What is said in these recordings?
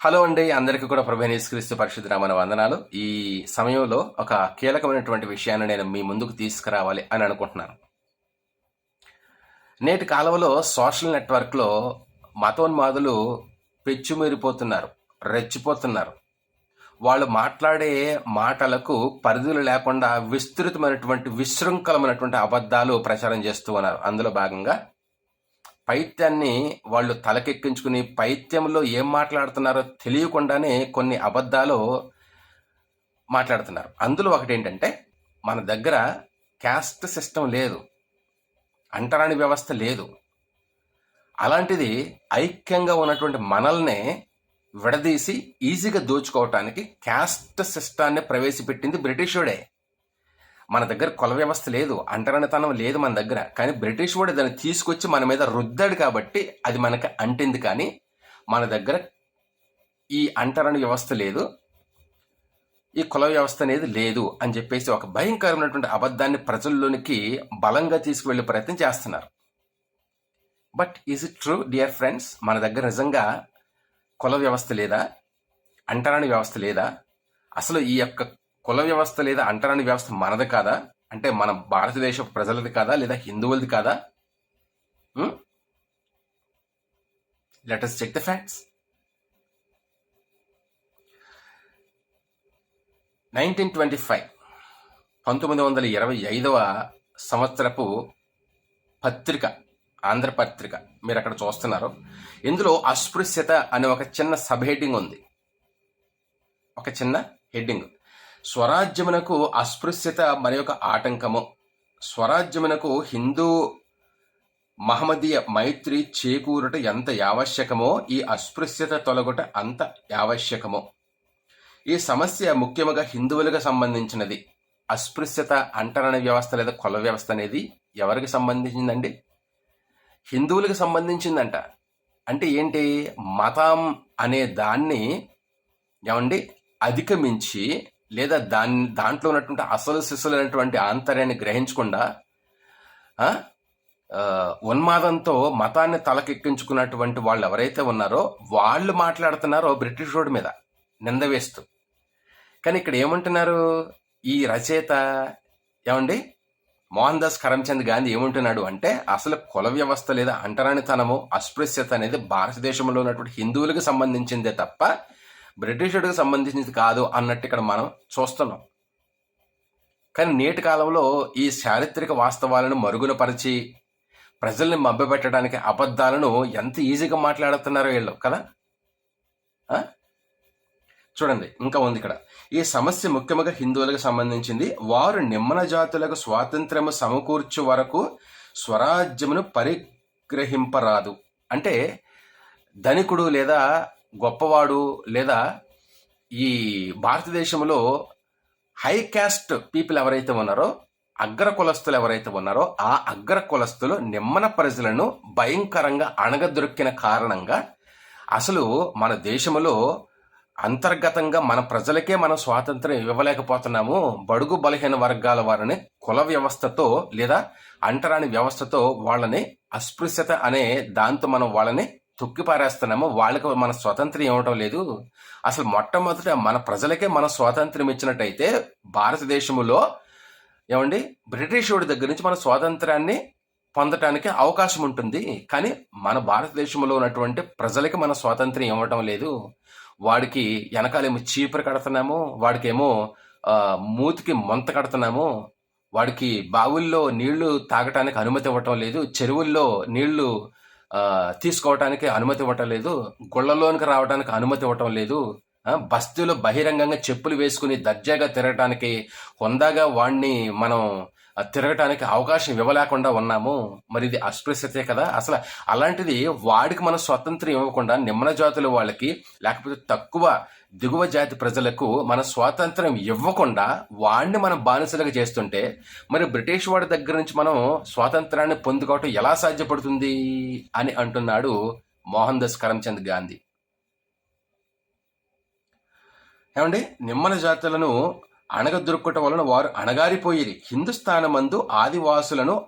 Hello అండి అందరికీ కూడా ప్రభేనేశ్వరిస్తూ పరిశుద్ధ రామన వందనాలు. ఈ సమయంలో ఒక కీలకమైనటువంటి విషయాన్ని నేను మీ ముందుకు తీసుకురావాలి అని అనుకుంటున్నాను. నేటి కాలంలో సోషల్ నెట్వర్క్లో మతోన్మాదులు పెచ్చుమీరిపోతున్నారు రెచ్చిపోతున్నారు. వాళ్ళు మాట్లాడే మాటలకు పరిధులు లేకుండా విస్తృతమైనటువంటి విశృంఖలమైనటువంటి అబద్ధాలు ప్రచారం చేస్తూ ఉన్నారు. అందులో భాగంగా పైత్యాన్ని వాళ్ళు తలకెక్కించుకుని పైత్యంలో ఏం మాట్లాడుతున్నారో తెలియకుండానే కొన్ని అబద్ధాలు మాట్లాడుతున్నారు. అందులో ఒకటి ఏంటంటే మన దగ్గర క్యాస్ట్ సిస్టమ్ లేదు. అంటరాని వ్యవస్థ లేదు. అలాంటిది ఐక్యంగా ఉన్నటువంటి మనల్నే విడదీసి ఈజీగా దోచుకోవటానికి క్యాస్ట్ సిస్టాన్ని ప్రవేశపెట్టింది బ్రిటిషుడే. మన దగ్గర కుల వ్యవస్థ లేదు అంటరణతనం లేదు మన దగ్గర. కానీ బ్రిటిష్ వాడు దాన్ని తీసుకొచ్చి మన మీద రుద్దాడు కాబట్టి అది మనకి అంటింది కానీ మన దగ్గర ఈ అంటరణ వ్యవస్థ లేదు ఈ కుల వ్యవస్థ అనేది లేదు అని చెప్పేసి ఒక భయంకరమైనటువంటి అబద్ధాన్ని ప్రజల్లోనికి బలంగా తీసుకువెళ్ళే ప్రయత్నం చేస్తున్నారు. But is it true dear friends మన దగ్గర నిజంగా కుల వ్యవస్థ లేదా అంటరాని వ్యవస్థ లేదా? అసలు ఈ యొక్క కుల వ్యవస్థ లేదా అంటరాని వ్యవస్థ మనది కాదా? అంటే మన భారతదేశ ప్రజలది కాదా లేదా హిందువులది కాదా? Let us check the facts nineteen twenty five పంతొమ్మిది వందల ఇరవై ఐదవ సంవత్సరపు పత్రిక ఆంధ్రపత్రిక మీరు అక్కడ చూస్తున్నారు. ఇందులో అస్పృశ్యత అనే ఒక చిన్న సబ్ హెడ్డింగ్ ఉంది. ఒక చిన్న హెడ్డింగ్. స్వరాజ్యమునకు అస్పృశ్యత మరి ఒక ఆటంకము. స్వరాజ్యమునకు హిందూ మహమ్మదీయ మైత్రి చేకూరుట ఎంత యావశ్యకమో ఈ అస్పృశ్యత తొలగుట అంత యావశ్యకమో. ఈ సమస్య ముఖ్యముగా హిందువులకు సంబంధించినది. అస్పృశ్యత అంటరణ వ్యవస్థ లేదా కుల వ్యవస్థ అనేది ఎవరికి సంబంధించిందండి? హిందువులకు సంబంధించిందంట. అంటే ఏంటి? మతం అనే దాన్ని ఏమండి? అధిగమించి లేదా దాని దాంట్లో ఉన్నటువంటి అసలు శిశులైనటువంటి ఆంతర్యాన్ని గ్రహించకుండా ఉన్మాదంతో మతాన్ని తలకెక్కించుకున్నటువంటి వాళ్ళు ఎవరైతే ఉన్నారో వాళ్ళు మాట్లాడుతున్నారో బ్రిటిష్ రోడ్ మీద నింద వేస్తూ. కానీ ఇక్కడ ఏమంటున్నారు? ఈ రచయిత ఏమండి? మోహన్ దాస్ కరమ్చంద్ గాంధీ ఏమంటున్నాడు అంటే అసలు కుల వ్యవస్థ లేదా అంటరానితనము అస్పృశ్యత అనేది భారతదేశంలో ఉన్నటువంటి హిందువులకు సంబంధించిందే తప్ప బ్రిటిషుడికి సంబంధించింది కాదు అన్నట్టు ఇక్కడ మనం చూస్తున్నాం. కానీ నేటి కాలంలో ఈ చారిత్రక వాస్తవాలను మరుగునపరిచి ప్రజల్ని మభ్యపెట్టడానికి అబద్ధాలను ఎంత ఈజీగా మాట్లాడుతున్నారో వీళ్ళు కదా? చూడండి ఇంకా ఉంది ఇక్కడ. ఈ సమస్య ముఖ్యంగా హిందువులకు సంబంధించింది. వారు నిమ్మన జాతులకు స్వాతంత్రము సమకూర్చు వరకు స్వరాజ్యమును పరిగ్రహింపరాదు. అంటే ధనికుడు లేదా గొప్పవాడు లేదా ఈ భారతదేశంలో హై క్యాస్ట్ పీపుల్ ఎవరైతే ఉన్నారో అగ్ర కులస్తులు ఎవరైతే ఉన్నారో ఆ అగ్ర కులస్తులు నిమ్మన ప్రజలను భయంకరంగా అణగదొరికిన కారణంగా అసలు మన దేశంలో అంతర్గతంగా మన ప్రజలకే మనం స్వాతంత్రం ఇవ్వలేకపోతున్నాము. బడుగు బలహీన వర్గాల వారిని కుల వ్యవస్థతో లేదా అంటరాని వ్యవస్థతో వాళ్ళని అస్పృశ్యత అనే దాంతో మనం వాళ్ళని తొక్కి పారేస్తున్నామో వాళ్ళకి మన స్వాతంత్రం ఇవ్వటం లేదు. అసలు మొట్టమొదట మన ప్రజలకే మన స్వాతంత్రం ఇచ్చినట్టయితే భారతదేశంలో ఏమండి? బ్రిటిష్ వాడి దగ్గర నుంచి మన స్వాతంత్రాన్ని పొందటానికి అవకాశం ఉంటుంది. కానీ మన భారతదేశంలో ఉన్నటువంటి ప్రజలకి మన స్వాతంత్రం ఇవ్వటం లేదు. వాడికి వెనకాలేమో చీపురు కడుతున్నాము వాడికేమో మూతికి మొంత కడుతున్నాము వాడికి బావుల్లో నీళ్ళు తాగటానికి అనుమతి ఇవ్వటం లేదు చెరువుల్లో నీళ్ళు తీసుకోవటానికి అనుమతి ఇవ్వటం లేదు గుళ్ళలోనికి రావడానికి అనుమతి ఇవ్వటం లేదు బస్తీలో బహిరంగంగా చెప్పులు వేసుకుని దర్జాగా తిరగటానికి హుందాగా వాణ్ణి మనం తిరగటానికి అవకాశం ఇవ్వలేకుండా ఉన్నాము. మరి ఇది అస్పృశ్యతే కదా. అసలు అలాంటిది వాడికి మన స్వతంత్రం ఇవ్వకుండా నిమ్మన జాతుల వాళ్ళకి లేకపోతే తక్కువ దిగువ జాతి ప్రజలకు మన స్వాతంత్రం ఇవ్వకుండా వాడిని మనం బానిసలుగా చేస్తుంటే మరి బ్రిటిష్ వాడి దగ్గర నుంచి మనం స్వాతంత్రాన్ని పొందుకోవటం ఎలా సాధ్యపడుతుంది అని అంటున్నాడు మోహన్ దాస్ కరమ్చంద్ గాంధీ. ఏమండి? నిమ్మన జాతులను అణగదొరుకుట వలన వారు అణగారిపోయిరి హిందుస్థానమందు ఆదివాసులను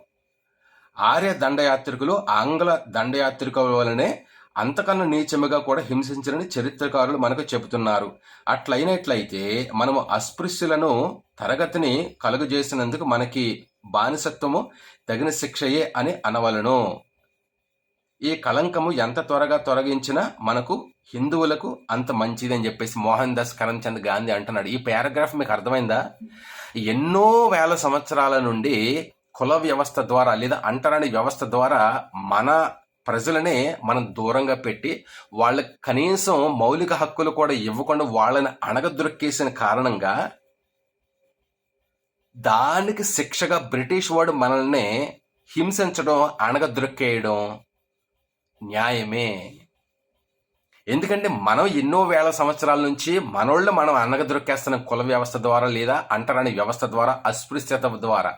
ఆర్య దండయాత్రికులు ఆంగ్ల దండయాత్రికుల వలనే అంతకన్నా నీచముగా కూడా హింసించరని చరిత్రకారులు మనకు చెబుతున్నారు. అట్లయినట్లయితే మనము అస్పృశ్యులను తరగతిని కలుగజేసినందుకు మనకి బానిసత్వము తగిన శిక్షయే అని అనవలను. ఈ కళంకము ఎంత త్వరగా తొలగించినా మనకు హిందువులకు అంత మంచిది అని చెప్పేసి మోహన్ దాస్ కరమ్చంద్ గాంధీ అంటున్నాడు. ఈ పారాగ్రాఫ్ మీకు అర్థమైందా? ఎన్నో వేల సంవత్సరాల నుండి కుల వ్యవస్థ ద్వారా లేదా అంటరాని వ్యవస్థ ద్వారా మన ప్రజలనే మనం దూరంగా పెట్టి వాళ్ళకి కనీసం మౌలిక హక్కులు కూడా ఇవ్వకుండా వాళ్ళని అణగదొరికేసిన కారణంగా దానికి శిక్షగా బ్రిటిష్ వాడు మనల్ని హింసించడం అణగదొరికేయడం న్యాయమే. ఎందుకంటే మనం ఎన్నో వేల సంవత్సరాల నుంచి మనోళ్ళు మనం అన్నగ దొరికేస్తున్న కుల వ్యవస్థ ద్వారా లేదా అంటరాని వ్యవస్థ ద్వారా అస్పృశ్యత ద్వారా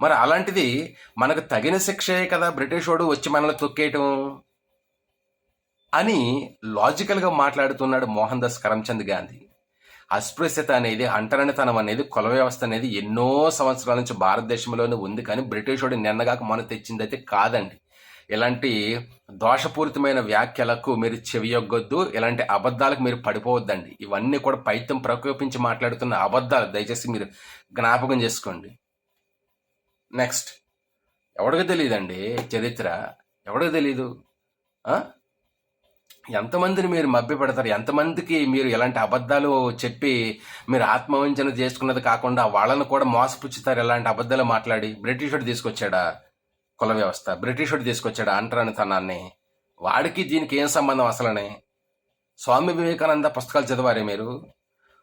మరి అలాంటిది మనకు తగిన శిక్షే కదా బ్రిటిష్ వాడు వచ్చి మనల్ని తొక్కేయటం? అని లాజికల్గా మాట్లాడుతున్నాడు మోహన్ దాస్ కరమ్చంద్ గాంధీ. అస్పృశ్యత అనేది అంటరానితనం అనేది కుల వ్యవస్థ అనేది ఎన్నో సంవత్సరాల నుంచి భారతదేశంలోనే ఉంది కానీ బ్రిటిష్ వాడు నిన్నగాక మన తెచ్చిందైతే కాదండి. ఇలాంటి దోషపూరితమైన వ్యాఖ్యలకు మీరు చెవియొగ్గొద్దు ఇలాంటి అబద్ధాలకు మీరు పడిపోవద్దండి. ఇవన్నీ కూడా పైత్యం ప్రకోపించి మాట్లాడుతున్న అబద్ధాలు దయచేసి మీరు జ్ఞాపకం చేసుకోండి. నెక్స్ట్. ఎవడికి తెలియదండి చరిత్ర? ఎవడికి తెలీదు? ఎంతమందిని మీరు మభ్య పెడతారు ఎంతమందికి మీరు ఇలాంటి అబద్ధాలు చెప్పి మీరు ఆత్మవంచన చేసుకున్నది కాకుండా వాళ్ళను కూడా మోసపుచ్చుతారు ఇలాంటి అబద్ధాలు మాట్లాడి? బ్రిటిష్ వాడు తీసుకొచ్చాడా? కుల వ్యవస్థ. బ్రిటిష్ వాడు తీసుకొచ్చాడు అంటరానితనాన్ని? వాడికి దీనికి ఏం సంబంధం అసలనే? స్వామి వివేకానంద పుస్తకాలు చదివారే మీరు?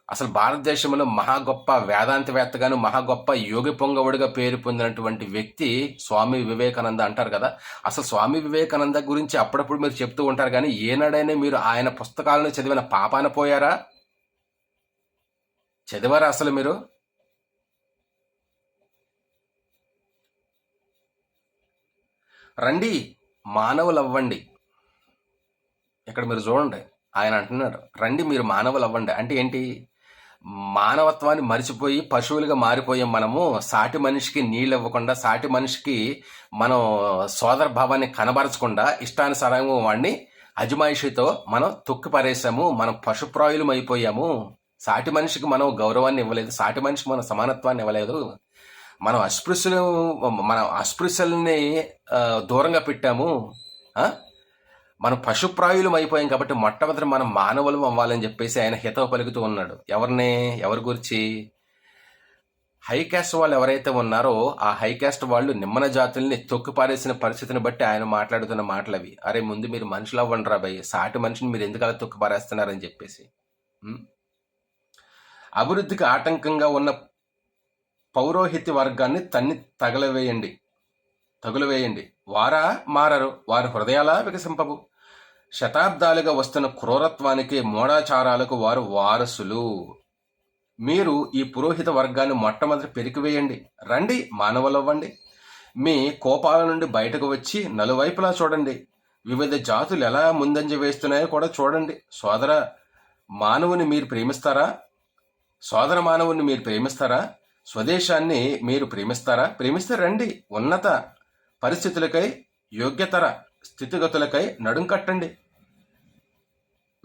అసలు భారతదేశంలో మహా గొప్ప వేదాంతవేత్తగాను మహా గొప్ప యోగి పొంగవుడిగా పేరు పొందినటువంటి వ్యక్తి స్వామి వివేకానంద అంటారు కదా. అసలు స్వామి వివేకానంద గురించి అప్పుడప్పుడు మీరు చెప్తూ ఉంటారు కానీ ఏనాడైనా మీరు ఆయన పుస్తకాలను చదివిన పాపాన పోయారా? చదివారా అసలు మీరు? రండి మానవులు అవ్వండి ఇక్కడ మీరు చూడండి ఆయన అంటున్నాడు రండి మీరు మానవులు అవ్వండి అంటే ఏంటి? మానవత్వాన్ని మరిచిపోయి పశువులుగా మారిపోయాం మనము సాటి మనిషికి నీళ్ళు ఇవ్వకుండా సాటి మనిషికి మనం సోదర భావాన్ని కనబరచకుండా ఇష్టానుసారంగా వాడిని అజమాయిషితో మనం తొక్కి పారేసాము మనం పశుప్రాయులం అయిపోయాము. సాటి మనిషికి మనం గౌరవాన్ని ఇవ్వలేదు సాటి మనిషికి మనం సమానత్వాన్ని ఇవ్వలేదు. మనం అస్పృశ్యులు మనం అస్పృశ్యుల్ని దూరంగా పెట్టాము. మనం పశుప్రాయులం అయిపోయాం కాబట్టి మొట్టమొదటి మనం మానవులం అవ్వాలని చెప్పేసి ఆయన హితవు పలుకుతూ ఉన్నాడు. ఎవరిని? ఎవరి గురించి? హైకాస్ట్ వాళ్ళు ఎవరైతే ఉన్నారో ఆ హైకాస్ట్ వాళ్ళు నిమ్మన జాతుల్ని తొక్కుపారేసిన పరిస్థితిని బట్టి ఆయన మాట్లాడుతున్న మాటలు అవి అరే ముందు మీరు మనుషులు అవ్వండి రా భయ్ సాటి మనిషిని మీరు ఎందుకు అలా తొక్కిపారేస్తున్నారని చెప్పేసి. అభివృద్ధికి ఆటంకంగా ఉన్న పౌరోహిత్య వర్గాన్ని తన్ని తగలవేయండి. తగులవేయండి. వారా మారరు. వారి హృదయాలా వికసింపవు శతాబ్దాలుగా వస్తున్న క్రూరత్వానికి మూఢాచారాలకు వారు వారసులు. మీరు ఈ పురోహిత వర్గాన్ని మొట్టమొదటి పెరికివేయండి. రండి మానవులవ్వండి. మీ కోపాల నుండి బయటకు వచ్చి నలువైపులా చూడండి. వివిధ జాతులు ఎలా ముందంజ వేస్తున్నాయో కూడా చూడండి. సోదర మానవుని మీరు ప్రేమిస్తారా? సోదర మానవుని మీరు ప్రేమిస్తారా? స్వదేశాన్ని మీరు ప్రేమిస్తారా? ప్రేమిస్తే రండి. ఉన్నత పరిస్థితులకై యోగ్యతర స్థితిగతులకై నడుం కట్టండి.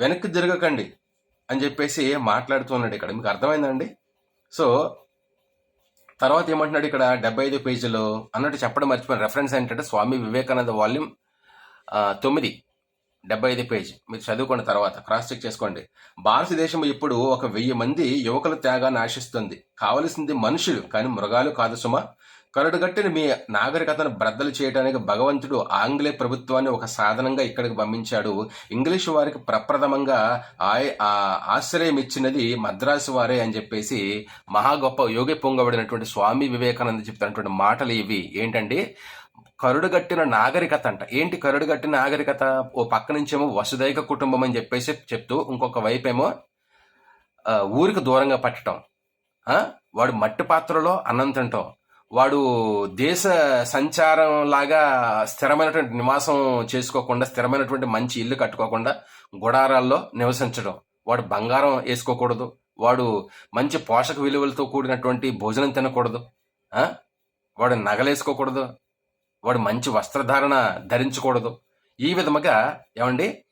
వెనక్కి జరగకండి అని చెప్పేసి మాట్లాడుతున్నాడు ఇక్కడ. మీకు అర్థమైందండి సో తర్వాత ఏమంటున్నాడు ఇక్కడ డెబ్బై ఐదు పేజీలో అన్నట్టు చెప్పడం మర్చిపోయిన. రెఫరెన్స్ ఏంటంటే స్వామి వివేకానంద వాల్యూమ్ తొమ్మిది. డెబ్బై ఐదు పేజ్. మీరు చదువుకున్న తర్వాత. క్రాస్ చెక్ చేసుకోండి. భారతదేశం ఇప్పుడు ఒక వెయ్యి మంది యువకుల త్యాగాన్ని ఆశిస్తుంది. కావలసింది మనుషులు కానీ మృగాలు కాదు సుమ. కరడుగట్టిన మీ నాగరికతను బ్రద్దలు చేయడానికి భగవంతుడు ఆంగ్లేయ ప్రభుత్వాన్ని ఒక సాధనంగా ఇక్కడికి పంపించాడు. ఇంగ్లీషు వారికి ప్రప్రథమంగా ఆయ- ఆశ్రయం ఇచ్చినది మద్రాసు వారే అని చెప్పేసి మహా గొప్ప యోగి పొంగబడినటువంటి స్వామి వివేకానంద చెప్తున్నటువంటి మాటలు ఇవి. ఏంటంటే కరుడుగట్టిన నాగరికత అంట. ఏంటి కరుడుగట్టిన నాగరికత? ఓ పక్క నుంచేమో వసుదైక కుటుంబం అని చెప్పేసి చెప్తూ ఇంకొక వైపేమో ఊరికి దూరంగా పట్టడం వాడు మట్టి పాత్రలో అన్నం తింటాం. వాడు దేశ సంచారం లాగా స్థిరమైనటువంటి నివాసం చేసుకోకుండా స్థిరమైనటువంటి మంచి ఇల్లు కట్టుకోకుండా గుడారాల్లో నివసించడం. వాడు బంగారం వేసుకోకూడదు. వాడు మంచి పోషక విలువలతో కూడినటువంటి భోజనం తినకూడదు. వాడు నగలేసుకోకూడదు. వాడు మంచి వస్త్రధారణ ధరించకూడదు. ఈ విధముగా ఏమండి?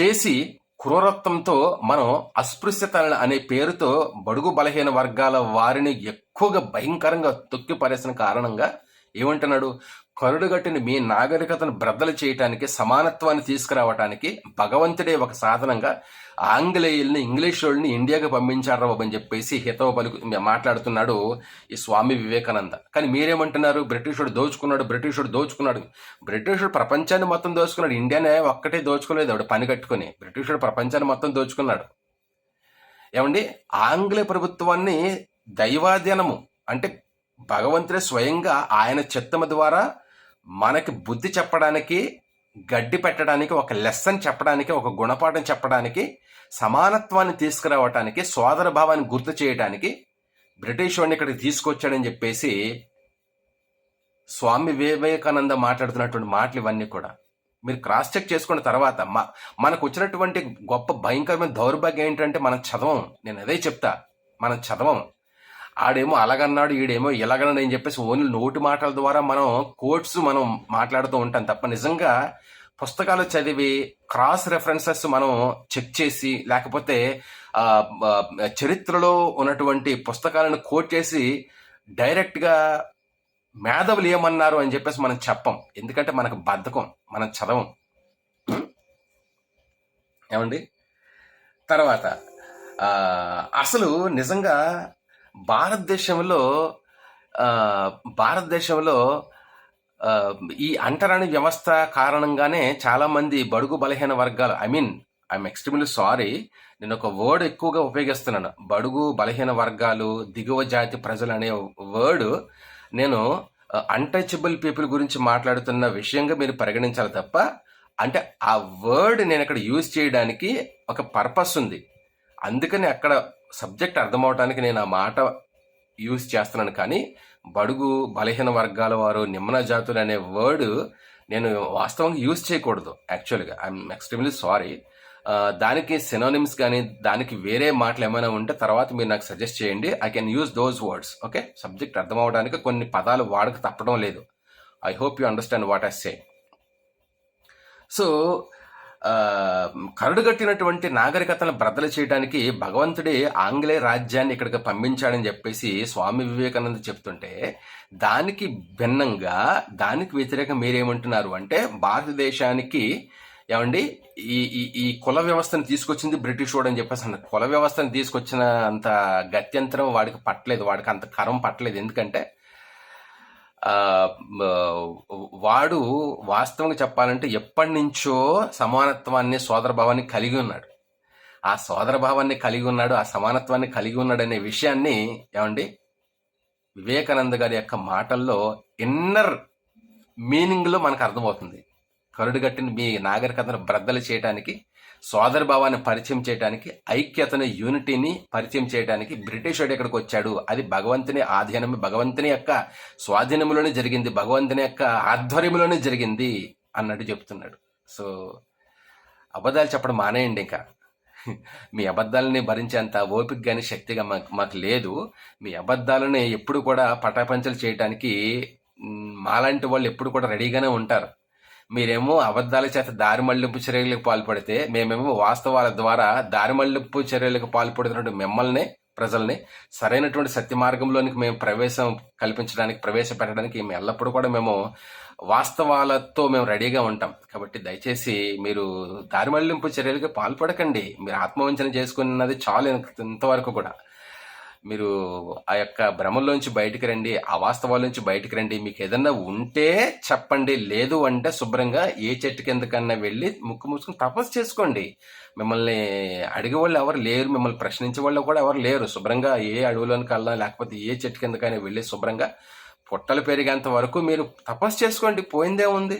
చేసి క్రూరత్వంతో మనం అస్పృశ్యత అనే పేరుతో బడుగు బలహీన వర్గాల వారిని ఎక్కువగా భయంకరంగా తొక్కిపారేసిన కారణంగా ఏమంటున్నాడు? కరుడుగట్టిన మీ నాగరికతను బ్రద్దలు చేయటానికి సమానత్వాన్ని తీసుకురావటానికి భగవంతుడే ఒక సాధనంగా ఆంగ్లేయుల్ని ఇంగ్లీష్ వాళ్ళని ఇండియాకి పంపించారు బాబు అని చెప్పేసి హితవ పలుకు మాట్లాడుతున్నాడు ఈ స్వామి వివేకానంద. కానీ మీరేమంటున్నారు? బ్రిటిషుడు దోచుకున్నాడు బ్రిటిషుడు దోచుకున్నాడు. బ్రిటిషుడు ప్రపంచాన్ని మొత్తం దోచుకున్నాడు. ఇండియానే ఒక్కటే దోచుకోలేదు ఆవిడ పని కట్టుకుని. బ్రిటిషుడు ప్రపంచాన్ని మొత్తం దోచుకున్నాడు. ఏమండి? ఆంగ్లేయ ప్రభుత్వాన్ని దైవాధీనము అంటే భగవంతుడే స్వయంగా ఆయన చిత్తము ద్వారా మనకి బుద్ధి చెప్పడానికి గడ్డి పెట్టడానికి ఒక లెసన్ చెప్పడానికి ఒక గుణపాఠం చెప్పడానికి సమానత్వాన్ని తీసుకురావటానికి సోదర భావాన్ని గుర్తు చేయడానికి బ్రిటిష్ వాడిని ఇక్కడికి తీసుకొచ్చాడని చెప్పేసి స్వామి వివేకానంద మాట్లాడుతున్నటువంటి మాటలు ఇవన్నీ కూడా. మీరు క్రాస్ చెక్ చేసుకున్న తర్వాత మా మనకు వచ్చినటువంటి గొప్ప భయంకరమైన దౌర్భాగ్యం ఏంటంటే మనం చదవం. నేను అదే చెప్తా. మనం చదవం. ఆడేమో అలాగన్నాడు ఈడేమో ఇలాగన్నాడు అని చెప్పేసి ఓన్లీ నోటి మాటల ద్వారా మనం కోట్స్ మనం మాట్లాడుతూ ఉంటాం తప్ప నిజంగా పుస్తకాలు చదివి క్రాస్ రెఫరెన్సెస్ మనం చెక్ చేసి లేకపోతే చరిత్రలో ఉన్నటువంటి పుస్తకాలను కోట్ చేసి డైరెక్ట్గా మేధవులు ఏమన్నారు అని చెప్పేసి మనం చెప్పం. ఎందుకంటే మనకు బద్ధకం మనం చదవం. ఏమండి? తర్వాత అసలు నిజంగా భారతదేశంలో భారతదేశంలో ఈ అంటరాని వ్యవస్థ కారణంగానే చాలామంది బడుగు బలహీన వర్గాలు I mean I'm extremely sorry నేను ఒక వర్డ్ ఎక్కువగా ఉపయోగిస్తున్నాను. బడుగు బలహీన వర్గాలు దిగువ జాతి ప్రజలు అనే వర్డ్ నేను అన్టచబుల్ పీపుల్ గురించి మాట్లాడుతున్న విషయంగా మీరు పరిగణించాలి తప్ప అంటే ఆ వర్డ్ నేను ఇక్కడ యూజ్ చేయడానికి ఒక పర్పస్ ఉంది. అందుకని అక్కడ సబ్జెక్ట్ అర్థమవటానికి నేను ఆ మాట యూజ్ చేస్తున్నాను కానీ బడుగు బలహీన వర్గాల వారు నిమ్మన జాతులు అనే వర్డ్ నేను వాస్తవంగా యూజ్ చేయకూడదు యాక్చువల్గా. I'm extremely sorry. దానికి సినోనిమ్స్ కానీ దానికి వేరే మాటలు ఏమైనా ఉంటే తర్వాత మీరు నాకు సజెస్ట్ చేయండి. I can use those words okay? Subject అర్థం అవడానికి కొన్ని పదాలు వాడక తప్పడం లేదు. I hope you understand what I say. So కరడుగట్టినటువంటి నాగరికతను బ్రద్దలు చేయడానికి భగవంతుడే ఆంగ్లేయ రాజ్యాన్ని ఇక్కడికి పంపించాడని చెప్పేసి స్వామి వివేకానంద చెప్తుంటే దానికి భిన్నంగా దానికి వ్యతిరేకంగా మీరేమంటున్నారు అంటే భారతదేశానికి ఏమండి ఈ ఈ ఈ కుల వ్యవస్థను తీసుకొచ్చింది బ్రిటిష్ వాడు అని చెప్పేసి అన్నారు. కుల వ్యవస్థను తీసుకొచ్చిన అంత గత్యంతరం వాడికి పట్టలేదు వాడికి అంత కరం పట్టలేదు. ఎందుకంటే వాడు వాస్తవంగా చెప్పాలంటే ఎప్పటి నుంచో సమానత్వాన్ని సోదరభావాన్ని కలిగి ఉన్నాడు. ఆ సోదరభావాన్ని కలిగి ఉన్నాడు ఆ సమానత్వాన్ని కలిగి ఉన్నాడు అనే విషయాన్ని ఏమండి? వివేకానంద గారి యొక్క మాటల్లో ఇన్నర్ మీనింగ్లో మనకు అర్థమవుతుంది. కరుడుగట్టిన మీ నాగరికతను బ్రద్దలు చేయడానికి సోదరభావాన్ని పరిచయం చేయడానికి ఐక్యతను యూనిటీని పరిచయం చేయడానికి బ్రిటిష్ వాడు ఇక్కడికి వచ్చాడు? అది భగవంతుని ఆధీనం భగవంతుని యొక్క స్వాధీనంలోనే జరిగింది భగవంతుని యొక్క ఆధ్వర్యంలోనే జరిగింది అన్నట్టు చెప్తున్నాడు. సో అబద్ధాలు చెప్పడం మానేయండి ఇంకా. మీ అబద్ధాలని భరించేంత ఓపిక కానీ శక్తిగా మాకు మాకు లేదు. మీ అబద్ధాలని ఎప్పుడు కూడా పటాపంచలు చేయడానికి మాలాంటి వాళ్ళు ఎప్పుడు కూడా రెడీగానే ఉంటారు. మీరేమో అబద్ధాల చేత దారి మళ్ళింపు చర్యలకు పాల్పడితే మేమేమో వాస్తవాల ద్వారా దారి మళ్ళింపు చర్యలకు పాల్పడుతున్న మిమ్మల్ని ప్రజల్ని సరైనటువంటి సత్య మార్గంలోనికి మేము ప్రవేశం కల్పించడానికి ప్రవేశపెట్టడానికి మేము ఎల్లప్పుడూ కూడా మేము వాస్తవాలతో మేము రెడీగా ఉంటాం. కాబట్టి దయచేసి మీరు దారి మళ్ళింపు చర్యలకు పాల్పడకండి. మీరు ఆత్మవంచన చేసుకున్నది చాలు ఇంతవరకు కూడా. మీరు ఆ యొక్క భ్రమంలోంచి బయటకు రండి ఆ వాస్తవాల నుంచి బయటికి రండి. మీకు ఏదన్నా ఉంటే చెప్పండి లేదు అంటే శుభ్రంగా ఏ చెట్టు కిందకన్నా వెళ్ళి ముక్కు మూసుకుని తపస్సు చేసుకోండి. మిమ్మల్ని అడిగే వాళ్ళు ఎవరు లేరు మిమ్మల్ని ప్రశ్నించే వాళ్ళు కూడా ఎవరు లేరు. శుభ్రంగా ఏ అడవిలోనికి వెళ్ళా లేకపోతే ఏ చెట్టు కిందకైనా వెళ్ళి శుభ్రంగా పుట్టలు పెరిగేంత వరకు మీరు తపస్సు చేసుకోండి పోయిందే ఉంది.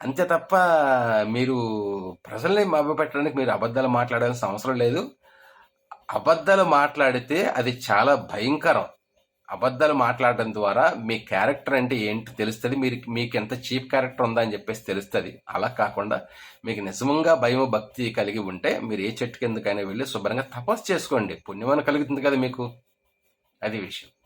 అంతే తప్ప మీరు ప్రజల్ని మభ్యపెట్టడానికి మీరు అబద్ధాలు మాట్లాడాల్సిన అవసరం లేదు. అబద్ధాలు మాట్లాడితే అది చాలా భయంకరం. అబద్ధాలు మాట్లాడడం ద్వారా మీ క్యారెక్టర్ అంటే ఏంటి తెలుస్తుంది? మీరు మీకు ఎంత చీప్ క్యారెక్టర్ ఉందా అని చెప్పేసి తెలుస్తుంది. అలా కాకుండా మీకు నిజంగా భయం భక్తి కలిగి ఉంటే మీరు ఏ చెట్టు కిందకైనా వెళ్ళి శుభ్రంగా తపస్సు చేసుకోండి. పుణ్యమని కలుగుతుంది కదా మీకు. అది విషయం.